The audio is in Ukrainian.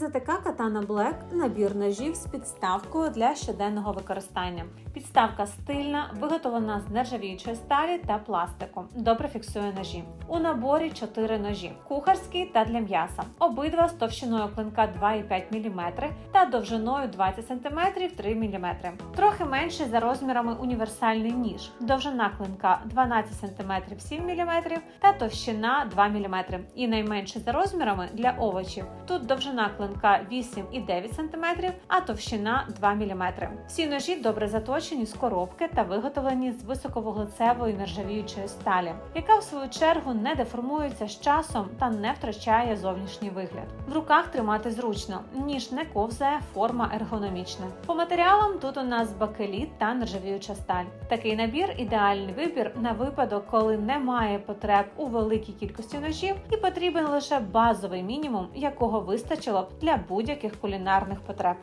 ЗТК Katana Black – набір ножів з підставкою для щоденного використання. Підставка стильна, виготовлена з нержавіючої сталі та пластику. Добре фіксує ножі. У наборі 4 ножі: кухарський та для м'яса. Обидва з товщиною клинка 2,5 мм та довжиною 20 см 3 мм. Трохи менший за розмірами універсальний ніж. Довжина клинка 12 см 7 мм та товщина 2 мм. І найменший за розмірами для овочів. Тут довжина клинка 8,9 см, а товщина 2 мм. Всі ножі добре заточені з коробки та виготовлені з високовуглецевої нержавіючої сталі, яка в свою чергу не деформується з часом та не втрачає зовнішній вигляд. В руках тримати зручно, ніж не ковзає, форма ергономічна. По матеріалам тут у нас бакеліт та нержавіюча сталь. Такий набір ідеальний вибір на випадок, коли немає потреб у великій кількості ножів і потрібен лише базовий мінімум, якого вистачило б для будь-яких кулінарних потреб.